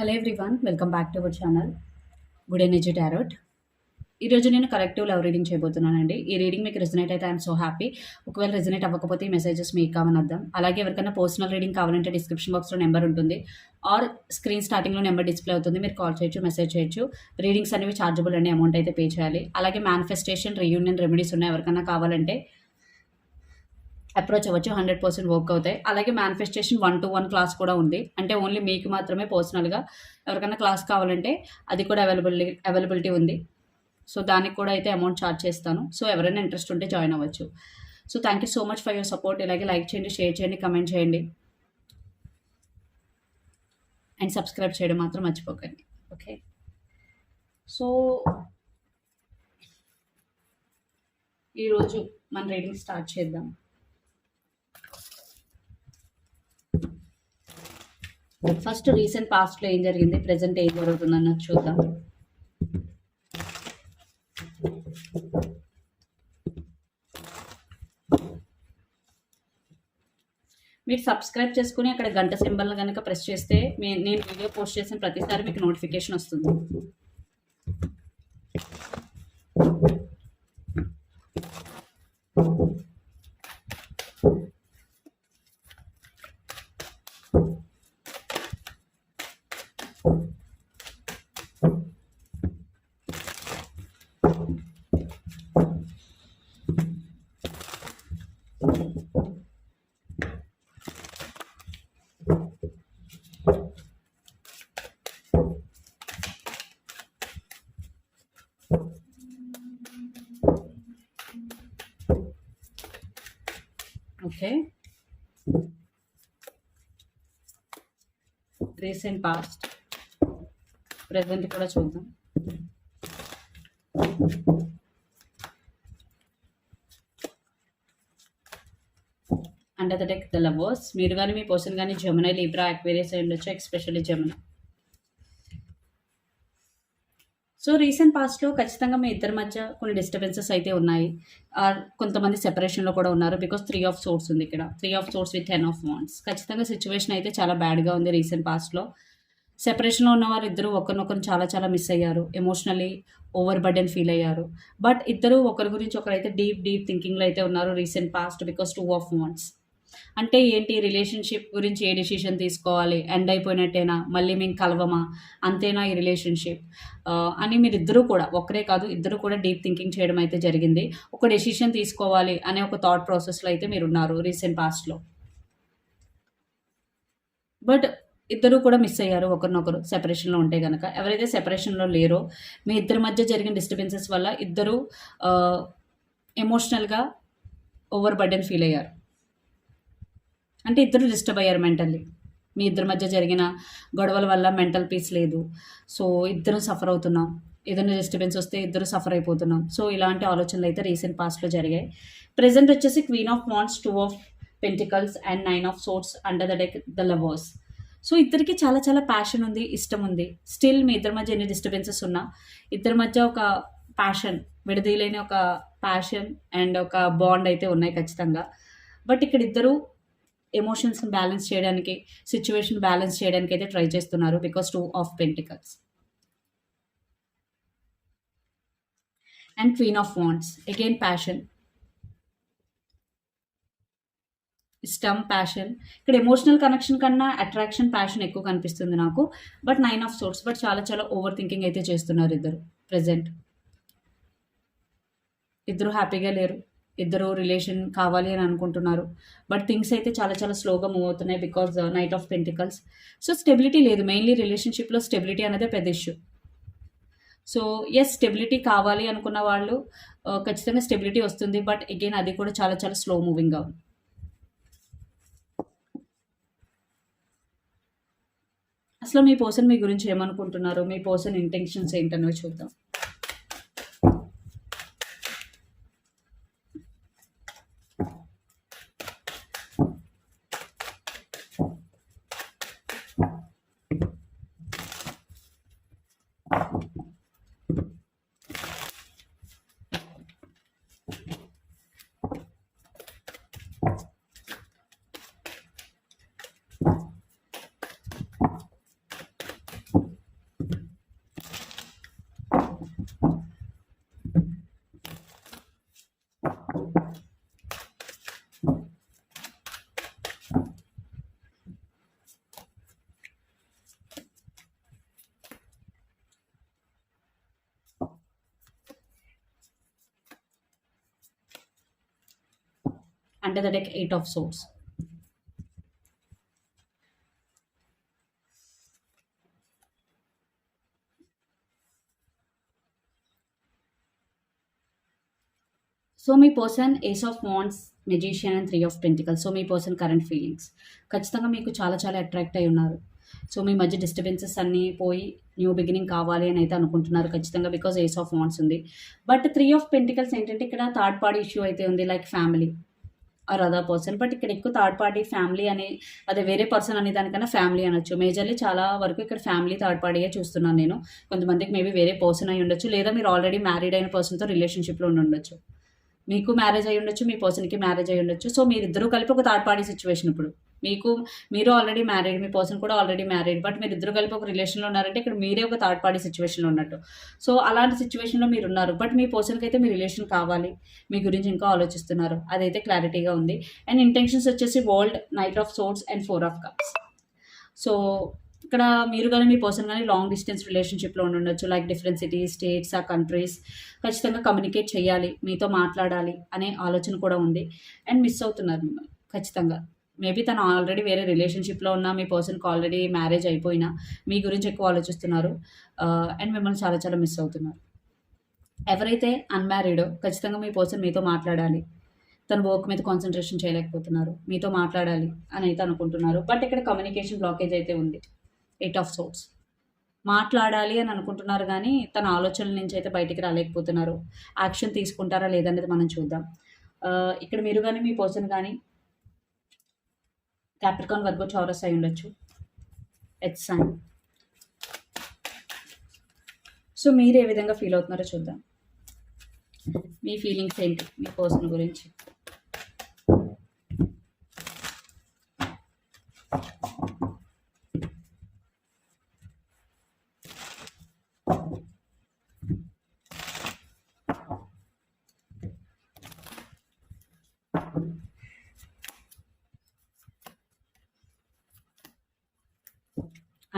Hello everyone welcome back to our channel good energy tarot ఈరోజు నేను collective love reading చేయబోతున్నానండి. ఈ reading మీకు resonate అయితే ఐఎమ్ సో హ్యాపీ ఒకవేళ రెజనేట్ అవ్వకపోతే ఈ మెసేజెస్ మీకు కావని అర్థం అలాగే ఎవరికైనా పర్సనల్ రీడింగ్ కావాలంటే డిస్క్రిప్షన్ బాక్స్లో నెంబర్ ఉంటుంది. ఆర్ స్క్రీన్ స్టార్టింగ్లో నెంబర్ డిస్ప్లే అవుతుంది. మీరు కాల్ చేయొచ్చు మెసేజ్ చేయొచ్చు. రీడింగ్స్ అనేవి ఛార్జబుల్ అండి అమౌంట్ అయితే పే చేయాలి. అలాగే మేనిఫెస్టేషన్ రీయూనియన్ రెమెడీస్ ఉన్నాయి ఎవరికైనా కావాలంటే అప్రోచ్ అవ్వచ్చు హండ్రెడ్ పర్సెంట్ వర్క్ అవుతాయి అలాగే manifestation one to one class కూడా ఉంది. అంటే ఓన్లీ మీకు మాత్రమే పర్సనల్గా ఎవరికైనా క్లాస్ కావాలంటే అది కూడా అవైలబిలిటీ అవైలబిలిటీ ఉంది. సో దానికి కూడా అయితే అమౌంట్ ఛార్జ్ చేస్తాను. సో ఎవరైనా ఇంట్రెస్ట్ ఉంటే జాయిన్ అవ్వచ్చు. So thank you so much for your support ఇలాగే లైక్ చేయండి షేర్ చేయండి కమెంట్ చేయండి. అండ్ సబ్స్క్రైబ్ చేయడం మాత్రం మర్చిపోకండి. ఓకే సో ఈరోజు మన రీడింగ్ స్టార్ట్ చేద్దాం. ఫస్ట్ రీసెంట్ పాస్ట్లో ఏం జరిగింది? ప్రజెంట్ ఏం జరుగుతుంది అన్నది చూద్దాం. మీరు సబ్స్క్రైబ్ చేసుకుని అక్కడ గంట సింబల్ కనుక ప్రెస్ చేస్తే నేను వీడియో పోస్ట్ చేసిన ప్రతిసారి మీకు నోటిఫికేషన్ వస్తుంది. ఓకే రీసెంట్ పాస్ట్ ప్రజెంట్ కూడా చూద్దాం. Under the deck the lovers మీరు కానీ మీ పర్సన్ కానీ జమునై లీబ్రా అక్వేరియస్ అయి ఉండొచ్చు ఎక్స్పెషల్లీ జమున సో రీసెంట్ పాస్ట్లో ఖచ్చితంగా మీ ఇద్దరి మధ్య కొన్ని డిస్టర్బెన్సెస్ అయితే ఉన్నాయి. ఆర్ కొంతమంది సెపరేషన్లో కూడా ఉన్నారు బికాస్ త్రీ ఆఫ్ సోర్స్ ఉంది ఇక్కడ. Three of swords with ten of wands ఖచ్చితంగా సిచ్యువేషన్ అయితే చాలా బ్యాడ్గా ఉంది రీసెంట్ పాస్ట్లో సెపరేషన్లో ఉన్న వారు ఇద్దరు ఒకరినొకరు చాలా చాలా మిస్ అయ్యారు. ఎమోషనలీ ఓవర్ బర్డెన్ ఫీల్ అయ్యారు. బట్ ఇద్దరు ఒకరి గురించి ఒకరైతే డీప్ డీప్ థింకింగ్లో అయితే ఉన్నారు recent past because two of months అంటే ఏంటి రిలేషన్షిప్ గురించి ఏ డిసిషన్ తీసుకోవాలి? ఎండ్ అయిపోయినట్టేనా? మళ్ళీ మేము కలవమా? అంతేనా ఈ రిలేషన్షిప్ అని మీరు ఇద్దరు కూడా ఒకరే కాదు ఇద్దరు కూడా డీప్ థింకింగ్ చేయడం అయితే జరిగింది. ఒక డెసిషన్ తీసుకోవాలి అనే ఒక థాట్ ప్రాసెస్లో అయితే మీరు ఉన్నారు రీసెంట్ పాస్ట్లో బట్ ఇద్దరు కూడా మిస్ అయ్యారు. ఒకరినొకరు సెపరేషన్లో ఉంటే కనుక ఎవరైతే సెపరేషన్లో లేరో మీ ఇద్దరి మధ్య జరిగిన డిస్టర్బెన్సెస్ వల్ల ఇద్దరు ఎమోషనల్గా ఓవర్ బర్డెన్ ఫీల్ అయ్యారు. అంటే ఇద్దరు డిస్టర్బ్ అయ్యారు మెంటల్లీ మీ ఇద్దరి మధ్య జరిగిన గొడవల వల్ల మెంటల్ పీస్ లేదు. సో ఇద్దరు సఫర్ అవుతున్నాం. ఏదైనా డిస్టర్బెన్స్ వస్తే ఇద్దరు సఫర్ అయిపోతున్నాం. సో ఇలాంటి ఆలోచనలు అయితే రీసెంట్ పాస్ట్లో జరిగాయి. ప్రజెంట్ వచ్చేసి queen of wands two of pentacles and nine of swords under the deck the lovers so ఇద్దరికి చాలా చాలా ప్యాషన్ ఉంది ఇష్టం ఉంది. స్టిల్ మీ ఇద్దరి మధ్య ఎన్ని డిస్టర్బెన్సెస్ ఉన్నా ఇద్దరి మధ్య ఒక ప్యాషన్ విడదీయలేని ఒక ప్యాషన్ అండ్ ఒక బాండ్ అయితే ఉన్నాయి ఖచ్చితంగా. బట్ ఇక్కడ ఇద్దరు ఎమోషన్స్ని బ్యాలెన్స్ చేయడానికి సిచ్యువేషన్ బ్యాలెన్స్ చేయడానికి అయితే ట్రై చేస్తున్నారు because two of pentacles and queen of wands again passion ఇష్టం ప్యాషన్. ఇక్కడ ఎమోషనల్ కనెక్షన్ కన్నా అట్రాక్షన్ ప్యాషన్ ఎక్కువ కనిపిస్తుంది నాకు. But nine of swords but చాలా చాలా ఓవర్ థింకింగ్ అయితే చేస్తున్నారు ఇద్దరు. ప్రజెంట్ ఇద్దరు హ్యాపీగా లేరు. ఇద్దరు రిలేషన్ కావాలి అని అనుకుంటున్నారు. బట్ థింగ్స్ అయితే చాలా చాలా స్లోగా మూవ్ అవుతున్నాయి because knight of pentacles so stability లేదు. మెయిన్లీ రిలేషన్షిప్లో స్టెబిలిటీ అనేది పెద్ద ఇష్యూ సో ఎస్ స్టెబిలిటీ కావాలి అనుకున్న వాళ్ళు uh, ఖచ్చితంగా స్టెబిలిటీ వస్తుంది. బట్ అగైన్ అది కూడా చాలా చాలా స్లో మూవింగ్గా ఉంది. అసలు మీ పర్సన్ మీ గురించి ఏమనుకుంటున్నారు? మీ పర్సన్ ఇంటెన్షన్స్ ఏంటన్నో చూద్దాం. Under the deck eight of swords so me person ace of wands magician and three of pentacle so me person current feelings ఖచ్చితంగా మీకు చాలా చాలా అట్రాక్ట్ అయి ఉన్నారు. సో మీ మధ్య డిస్టర్బెన్సెస్ అన్నీ పోయి న్యూ బిగినింగ్ కావాలి అని అయితే అనుకుంటున్నారు ఖచ్చితంగా బికాజ్ ఏస్ ఆఫ్ వాంట్స్ ఉంది. బట్ త్రీ ఆఫ్ పెంటికల్స్ ఏంటంటే ఇక్కడ థర్డ్ పార్టీ ఇష్యూ అయితే ఉంది like family or other person but ఇక్కడ ఎక్కువ థర్డ్ పార్టీ ఫ్యామిలీ అని అదే వేరే పర్సన్ అనే దానికన్నా ఫ్యామిలీ అనొచ్చు. మేజర్లీ చాలా వరకు ఇక్కడ ఫ్యామిలీ థర్డ్ పార్టీయే చూస్తున్నాను నేను. కొంతమందికి మేబీ వేరే పర్సన్ అయి ఉండొచ్చు. లేదా మీరు ఆల్రెడీ మ్యారీడ్ అయిన పర్సన్తో రిలేషన్షిప్లో ఉండి ఉండొచ్చు. మీకు మ్యారేజ్ అయి ఉండొచ్చు మీ పర్సన్కి మ్యారేజ్ అయి ఉండొచ్చు. సో మీరిద్దరూ కలిపి ఒక థర్డ్ పార్టీ సిచ్యువేషన్ ఇప్పుడు. మీకు మీరు ఆల్రెడీ మ్యారీడ్ మీ పర్సన్ కూడా ఆల్రెడీ మ్యారీడ్ బట్ మీరు ఇద్దరు కలిపి ఒక రిలేషన్లో ఉన్నారంటే ఇక్కడ మీరే ఒక థర్డ్ పార్టీ సిచ్యువేషన్లో ఉన్నట్టు. సో అలాంటి సిచ్యువేషన్లో మీరు ఉన్నారు బట్ మీ పర్సన్కి అయితే మీ రిలేషన్ కావాలి. మీ గురించి ఇంకా ఆలోచిస్తున్నారు. అదైతే క్లారిటీగా ఉంది. అండ్ ఇంటెన్షన్స్ వచ్చేసి world knight of swords and four of cups so ఇక్కడ మీరు కానీ మీ పర్సన్ కానీ లాంగ్ డిస్టెన్స్ రిలేషన్షిప్లో ఉండొచ్చు. లైక్ డిఫరెంట్ సిటీస్ స్టేట్స్ ఆ కంట్రీస్ ఖచ్చితంగా కమ్యూనికేట్ చేయాలి. మీతో మాట్లాడాలి అనే ఆలోచన కూడా ఉంది. అండ్ మిస్ అవుతున్నారు మిమ్మల్ని. ఖచ్చితంగా. మేబీ తను ఆల్రెడీ వేరే రిలేషన్షిప్లో ఉన్న మీ పర్సన్కి ఆల్రెడీ మ్యారేజ్ అయిపోయినా మీ గురించి ఎక్కువ ఆలోచిస్తున్నారు అండ్ మిమ్మల్ని చాలా చాలా మిస్ అవుతున్నారు. ఎవరైతే అన్మ్యారీడో ఖచ్చితంగా మీ పర్సన్ మీతో మాట్లాడాలి. తన వర్క్ మీద కాన్సన్ట్రేషన్ చేయలేకపోతున్నారు. మీతో మాట్లాడాలి అని అయితే అనుకుంటున్నారు. బట్ ఇక్కడ కమ్యూనికేషన్ బ్లాకేజ్ అయితే ఉంది. ఎయిట్ ఆఫ్ సోట్స్ మాట్లాడాలి అని అనుకుంటున్నారు కానీ తన ఆలోచనల నుంచి అయితే బయటికి రాలేకపోతున్నారు. యాక్షన్ తీసుకుంటారా లేదనేది మనం చూద్దాం. ఇక్కడ మీరు కానీ మీ పర్సన్ కానీ క్యాప్రికాన్ వర్గో చౌరస్ అయి ఉండొచ్చు. ఎత్ సైన్ సో మీరు ఏ విధంగా ఫీల్ అవుతున్నారో చూద్దాం. మీ ఫీలింగ్స్ ఏంటి? మీ పర్సన్ గురించి.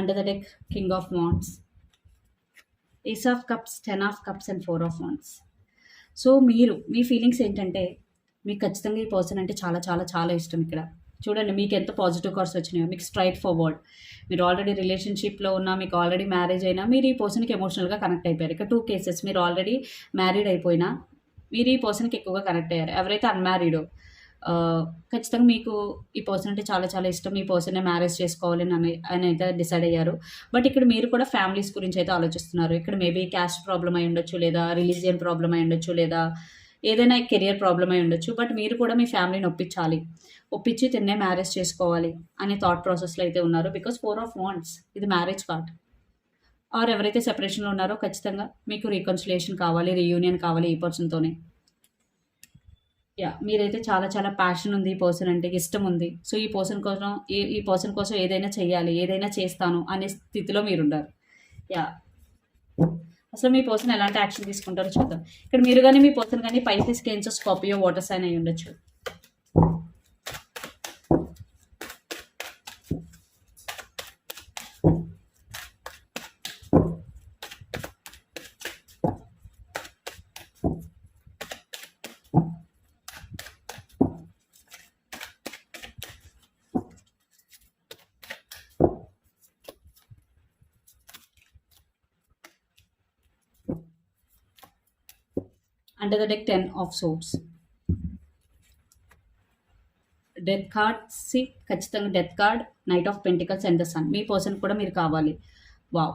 Under the deck king of wands ace of cups ten of cups and four of wands so మీరు మీ ఫీలింగ్స్ ఏంటంటే మీకు ఖచ్చితంగా ఈ పర్సన్ అంటే చాలా చాలా చాలా ఇష్టం ఇక్కడ. చూడండి మీకు ఎంత పాజిటివ్ కార్డ్స్ వచ్చినాయో మీకు స్ట్రైట్ ఫార్వర్డ్ మీరు ఆల్రెడీ రిలేషన్షిప్లో ఉన్నా మీకు ఆల్రెడీ మ్యారేజ్ అయినా మీరు ఈ పర్సన్కి ఎమోషనల్గా కనెక్ట్ అయిపోయారు. ఇక టూ కేసెస్ మీరు ఆల్రెడీ మ్యారీడ్ అయిపోయినా మీరు ఈ పర్సన్కి ఎక్కువగా కనెక్ట్ అయ్యారు. ఎవరైతే అన్మ్యారీడో ఖచ్చితంగా మీకు ఈ పర్సన్ అంటే చాలా చాలా ఇష్టం. ఈ పర్సన్ మ్యారేజ్ చేసుకోవాలి అని అని అయితే డిసైడ్ అయ్యారు. బట్ ఇక్కడ మీరు కూడా ఫ్యామిలీస్ గురించి అయితే ఆలోచిస్తున్నారు. ఇక్కడ మేబీ క్యాస్ట్ ప్రాబ్లం అయి ఉండొచ్చు లేదా రిలీజియన్ ప్రాబ్లమ్ అయి ఉండొచ్చు లేదా ఏదైనా కెరియర్ ప్రాబ్లం అయి ఉండొచ్చు. బట్ మీరు కూడా మీ ఫ్యామిలీని ఒప్పించాలి. ఒప్పించి తిన్నే మ్యారేజ్ చేసుకోవాలి అనే థాట్ ప్రాసెస్లో అయితే ఉన్నారు. బికాస్ ఫోర్ ఆఫ్ వాంట్స్ ఇది మ్యారేజ్ కార్డ్ ఆర్ ఎవరైతే సెపరేషన్లో ఉన్నారో ఖచ్చితంగా మీకు రీకన్సిలేషన్ కావాలి రీయూనియన్ కావాలి ఈ పర్సన్తోనే యా మీరైతే చాలా చాలా ప్యాషన్ ఉంది ఈ పర్సన్ అంటే ఇష్టం ఉంది. సో ఈ పర్సన్ కోసం ఈ ఈ పర్సన్ కోసం ఏదైనా చేయాలి ఏదైనా చేస్తాను అనే స్థితిలో మీరున్నారు యా అసలు మీ పర్సన్ ఎలాంటి యాక్షన్ తీసుకుంటారో చూద్దాం. ఇక్కడ మీరు కానీ మీ పర్సన్ కానీ Pisces Cancer Scorpio water sign అయి ఉండొచ్చు under the deck ten of swords death card see ఖచ్చితంగా death card knight of pentacles and the sun me person కూడా మీరు కావాలి. వావ్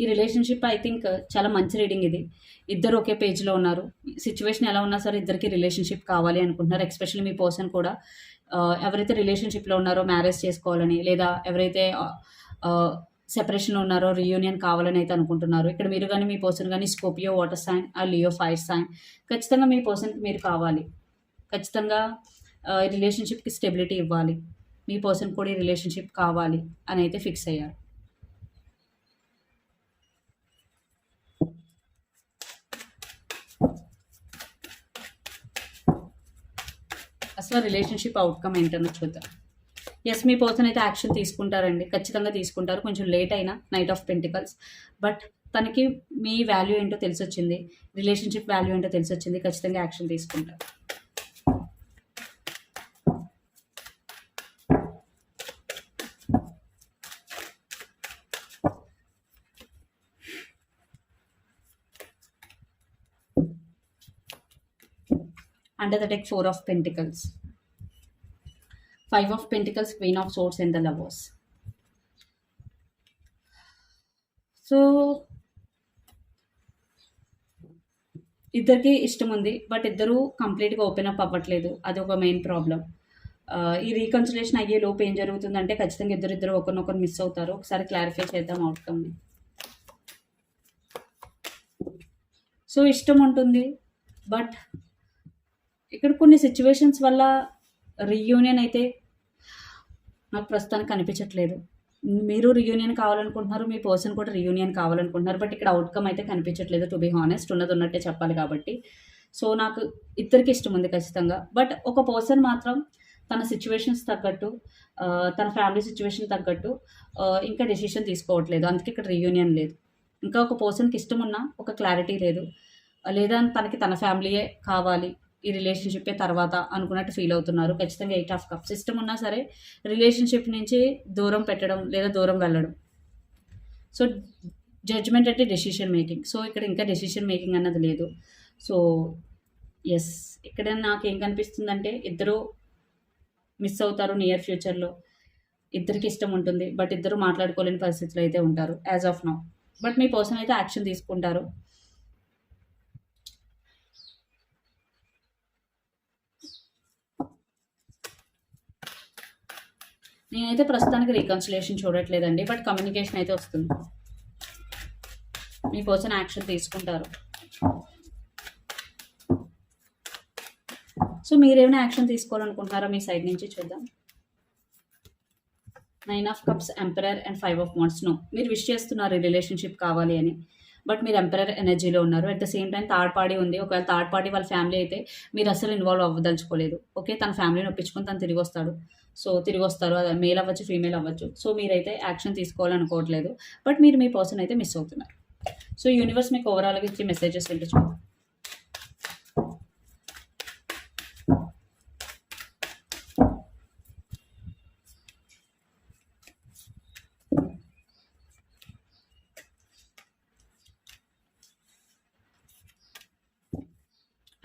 ఈ రిలేషన్షిప్ ఐ థింక్ చాలా మంచి రీడింగ్ ఇది. ఇద్దరు ఒకే పేజ్లో ఉన్నారు. సిచ్యువేషన్ ఎలా ఉన్నా సరే ఇద్దరికి రిలేషన్షిప్ కావాలి అనుకుంటున్నారు ఎస్పెషల్లీ మీ పర్సన్ కూడా. Uh, ఎవరైతే రిలేషన్షిప్లో ఉన్నారో మ్యారేజ్ చేసుకోవాలని లేదా ఎవరైతే uh, uh, సెపరేషన్లో ఉన్నారో రీయూనియన్ కావాలని అయితే అనుకుంటున్నారు. ఇక్కడ మీరు కానీ మీ పర్సన్ కానీ స్కోపియో వాటర్ సైన్ ఆ లియో ఫైర్ సైన్ ఖచ్చితంగా మీ పర్సన్కి మీరు కావాలి. ఖచ్చితంగా రిలేషన్షిప్కి స్టెబిలిటీ ఇవ్వాలి. మీ పర్సన్ కూడా ఈ రిలేషన్షిప్ కావాలి అని అయితే ఫిక్స్ అయ్యారు. అసలు రిలేషన్షిప్ అవుట్కమ్ ఏంటన్నో చూద్దాం. ఎస్ మీ పర్సన్ అయితే యాక్షన్ తీసుకుంటారండి. ఖచ్చితంగా తీసుకుంటారు. కొంచెం లేట్ అయినా నైట్ ఆఫ్ పెంటికల్స్ బట్ తనకి మీ వాల్యూ ఏంటో తెలిసి వచ్చింది రిలేషన్షిప్ వాల్యూ ఏంటో తెలిసి వచ్చింది ఖచ్చితంగా యాక్షన్ తీసుకుంటారు. Under the deck four of pentacles five of pentacles queen of swords and the lovers so ఇద్దరికి ఇష్టం ఉంది బట్ ఇద్దరు కంప్లీట్గా ఓపెన్ అప్ అవ్వట్లేదు. అది ఒక మెయిన్ ప్రాబ్లం ఈ రీకన్సిలేషన్ అయ్యే లోపు ఏం జరుగుతుందంటే ఖచ్చితంగా ఇద్దరిద్దరు ఒకరినొకరు మిస్ అవుతారు. ఒకసారి క్లారిఫై చేద్దాం అవుట్కమ్ని సో ఇష్టం ఉంటుంది బట్ ఇక్కడ కొన్ని సిచ్యువేషన్స్ వల్ల రీయూనియన్ అయితే నాకు ప్రస్తుతానికి కనిపించట్లేదు. మీరు రియూనియన్ కావాలనుకుంటున్నారు మీ పర్సన్ కూడా రియూనియన్ కావాలనుకుంటున్నారు బట్ ఇక్కడ అవుట్కమ్ అయితే కనిపించట్లేదు టు బీ హానెస్ట్ ఉన్నది ఉన్నట్టే చెప్పాలి కాబట్టి. సో నాకు ఇద్దరికి ఇష్టం ఉంది ఖచ్చితంగా. బట్ ఒక పర్సన్ మాత్రం తన సిచ్యువేషన్స్ తగ్గట్టు తన ఫ్యామిలీ సిచ్యువేషన్ తగ్గట్టు ఇంకా డెసిషన్ తీసుకోవట్లేదు. అందుకే ఇక్కడ రియూనియన్ లేదు. ఇంకా ఒక పర్సన్కి ఇష్టం ఉన్నా ఒక క్లారిటీ లేదు. లేదా తనకి తన ఫ్యామిలీయే కావాలి. ఈ రిలేషన్షిప్పే తర్వాత అనుకున్నట్టు ఫీల్ అవుతున్నారు. ఖచ్చితంగా ఎయిట్ ఆఫ్ కప్స్ ఇష్టం ఉన్నా సరే రిలేషన్షిప్ నుంచి దూరం పెట్టడం లేదా దూరం వెళ్ళడం. సో జడ్జ్మెంట్ అంటే డెసిషన్ మేకింగ్ సో ఇక్కడ ఇంకా డెసిషన్ మేకింగ్ అన్నది లేదు. సో ఎస్ ఇక్కడ నాకు ఏం కనిపిస్తుందంటే ఇద్దరు మిస్ అవుతారు నియర్ ఫ్యూచర్లో ఇద్దరికి ఇష్టం ఉంటుంది బట్ ఇద్దరు మాట్లాడుకోలేని పరిస్థితులు అయితే ఉంటారు యాజ్ ఆఫ్ నౌ బట్ మీ పర్సన్ అయితే యాక్షన్ తీసుకుంటారు. నేనైతే ప్రస్తుతానికి రీకన్సిలేషన్ చూడట్లేదండి బట్ కమ్యూనికేషన్ అయితే వస్తుంది. మీ పర్సన్ యాక్షన్ తీసుకుంటారు. సో మీరేమైనా యాక్షన్ తీసుకోవాలనుకుంటున్నారా? మీ సైడ్ నుంచి చూద్దాం. Nine of cups emperor and five of months no మీరు విష్ చేస్తున్నారు ఈ రిలేషన్షిప్ కావాలి అని. బట్ మీరు ఎంపరర్ ఎనర్జీలో ఉన్నారు. At the same time third party ఉంది. ఒకవేళ థర్డ్ పార్టీ వాళ్ళ ఫ్యామిలీ అయితే మీరు అసలు ఇన్వాల్వ్ అవ్వదలుచుకోలేదు. ఓకే తన ఫ్యామిలీని ఒప్పించుకొని తను తిరిగి వస్తాడు. సో తిరిగి వస్తారు అది మేల్ అవ్వచ్చు ఫీమేల్ అవ్వచ్చు. సో మీరైతే యాక్షన్ తీసుకోవాలనుకోవట్లేదు. బట్ మీరు మీ పర్సన్ అయితే మిస్ అవుతున్నారు. సో యూనివర్స్ మీకు ఓవరాల్గా ఇచ్చే మెసేజెస్ ఏంటో చూద్దాం.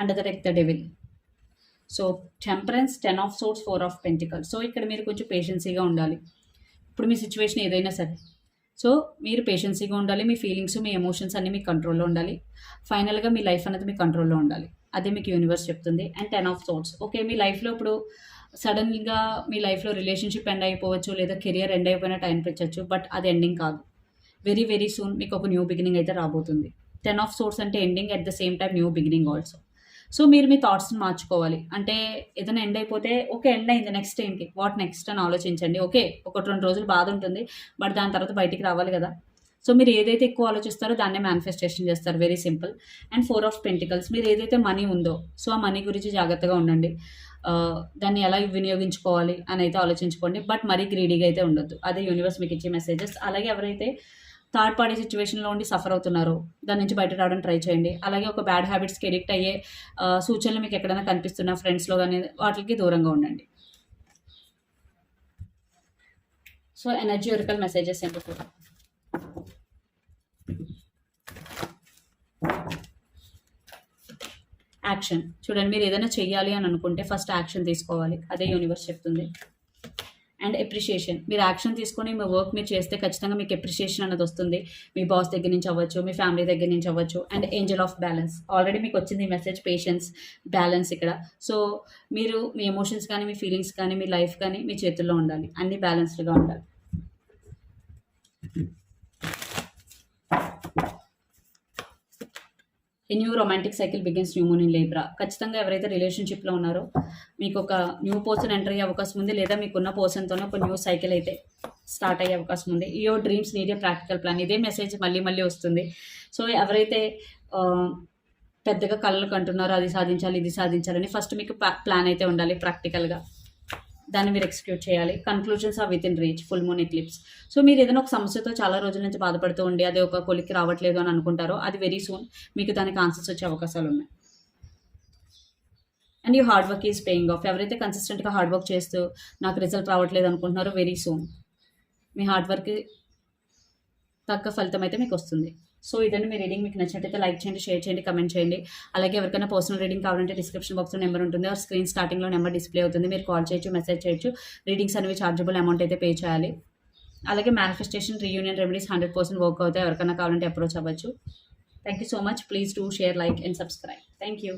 And the wreck the devil so temperance ten of swords four of pentacle. So ఇక్కడ మీరు కొంచెం పేషెన్సీగా ఉండాలి. ఇప్పుడు మీ సిచ్యువేషన్ ఏదైనా సరే. సో మీరు పేషెన్సీగా ఉండాలి మీ ఫీలింగ్స్ మీ ఎమోషన్స్ అన్నీ మీ కంట్రోల్లో ఉండాలి. ఫైనల్గా మీ లైఫ్ అనేది మీ కంట్రోల్లో ఉండాలి. అదే మీకు యూనివర్స్ చెప్తుంది. And ten of swords. Okay మీ లైఫ్లో ఇప్పుడు సడన్గా మీ లైఫ్లో రిలేషన్షిప్ ఎండ్ అయిపోవచ్చు లేదా కెరియర్ ఎండ్ అయిపోయినట్టు అనిపించవచ్చు బట్ అది ఎండింగ్ కాదు. వెరీ వెరీ సూన్ మీకు ఒక న్యూ బిగినింగ్ అయితే రాబోతుంది. టెన్ ఆఫ్ సోర్స్ అంటే ending at the same time new beginning also. So మీరు మీ థాట్స్ని మార్చుకోవాలి. అంటే ఏదైనా ఎండ్ అయిపోతే ఓకే ఎండ్ అయింది నెక్స్ట్ ఏంటి? వాట్ నెక్స్ట్ అని ఆలోచించండి. ఓకే ఒకటి రెండు రోజులు బాధ ఉంటుంది బట్ దాని తర్వాత బయటికి రావాలి కదా. సో మీరు ఏదైతే ఎక్కువ ఆలోచిస్తారో దాన్నే మేనిఫెస్టేషన్ చేస్తారు. Very simple and four of pentacles మీరు ఏదైతే మనీ ఉందో సో ఆ మనీ గురించి జాగ్రత్తగా ఉండండి. దాన్ని ఎలా వినియోగించుకోవాలి అని అయితే ఆలోచించుకోండి. బట్ మరీ గ్రీడీగా అయితే ఉండొద్దు. అదే యూనివర్స్ మీకు ఇచ్చే మెసేజెస్ అలాగే ఎవరైతే థర్డ్ పార్టీ సిచ్యువేషన్లో ఉండి సఫర్ అవుతున్నారు. దాని నుంచి బయట రావడానికి ట్రై చేయండి. అలాగే ఒక బ్యాడ్ హ్యాబిట్స్కి ఎడిక్ట్ అయ్యే సూచనలు మీకు ఎక్కడైనా కనిపిస్తున్నా ఫ్రెండ్స్లో కానీ వాటికి దూరంగా ఉండండి. సో ఎనర్జీ ఒరికల్ మెసేజెస్ ఏంటో కూడా యాక్షన్. చూడండి మీరు ఏదైనా చెయ్యాలి అని అనుకుంటే ఫస్ట్ యాక్షన్ తీసుకోవాలి. అదే యూనివర్స్ చెప్తుంది. అండ్ ఎప్రిషియేషన్ మీరు యాక్షన్ తీసుకొని మీ వర్క్ మీరు చేస్తే ఖచ్చితంగా మీకు ఎప్రిషియేషన్ అనేది వస్తుంది. మీ బాస్ దగ్గర నుంచి అవ్వచ్చు మీ ఫ్యామిలీ దగ్గర నుంచి అవ్వచ్చు and angel of balance already మీకు వచ్చింది మెసేజ్ పేషెన్స్ బ్యాలెన్స్ ఇక్కడ. సో మీరు మీ ఎమోషన్స్ కానీ మీ ఫీలింగ్స్ కానీ మీ లైఫ్ కానీ మీ చేతుల్లో ఉండాలి. అన్ని బ్యాలెన్స్డ్గా ఉండాలి. ఈ new romantic cycle begins new moon in Libra ఖచ్చితంగా ఎవరైతే రిలేషన్షిప్లో ఉన్నారో మీకు ఒక న్యూ పర్సన్ ఎంటర్ అయ్యే అవకాశం ఉంది లేదా మీకున్న పర్సన్తోనే ఒక న్యూ సైకిల్ అయితే స్టార్ట్ అయ్యే అవకాశం ఉంది. ఈ your dreams need a practical plan ఇదే మెసేజ్ మళ్ళీ మళ్ళీ వస్తుంది. సో ఎవరైతే పెద్దగా కళలు కంటున్నారో అది సాధించాలి ఇది సాధించాలని ఫస్ట్ మీకు ప్లాన్ అయితే ఉండాలి ప్రాక్టికల్గా దాన్ని మీరు ఎక్స్క్యూట్ చేయాలి. Conclusions are within reach full moon eclipse so మీరు ఏదైనా ఒక సమస్యతో చాలా రోజుల నుంచి బాధపడుతూ ఉండి అది ఒక కొలిక్కి రావట్లేదు అని అనుకుంటారో అది వెరీ సూన్ మీకు దానికి ఆన్సర్స్ వచ్చే అవకాశాలు ఉన్నాయి. And you hard work is paying off ఎవరైతే కన్సిస్టెంట్గా హార్డ్ వర్క్ చేస్తూ నాకు రిజల్ట్ రావట్లేదు అనుకుంటున్నారో వెరీ సూన్ మీ హార్డ్ వర్క్ తగ్గ ఫలితం అయితే మీకు వస్తుంది. సో ఇదండి మీ రీడింగ్. మీకు నచ్చినట్టయితే లైక్ చేయండి షేర్ చేయండి కమెంట్ చేయండి. అలాగే ఎవరికైనా పర్సనల్ రీడింగ్ కావాలంటే డిస్క్రిప్షన్ బాక్స్లో నెంబర్ ఉంటుంది. ఆ స్క్రీన్ స్టార్టింగ్లో నెంబర్ డిస్ప్లే అవుతుంది. మీరు కాల్ చేయొచ్చు మెసేజ్ చేయొచ్చు. రీడింగ్స్ అనేవి చార్జబుల్ అమౌంట్ అయితే పే చేయాలి. అలాగే manifestation reunion remedies hundred percent work అవుతాయి. ఎవరికైనా కావాలంటే అప్రోచ్ అవ్వచ్చు. Thank you so much please do share like and subscribe thank you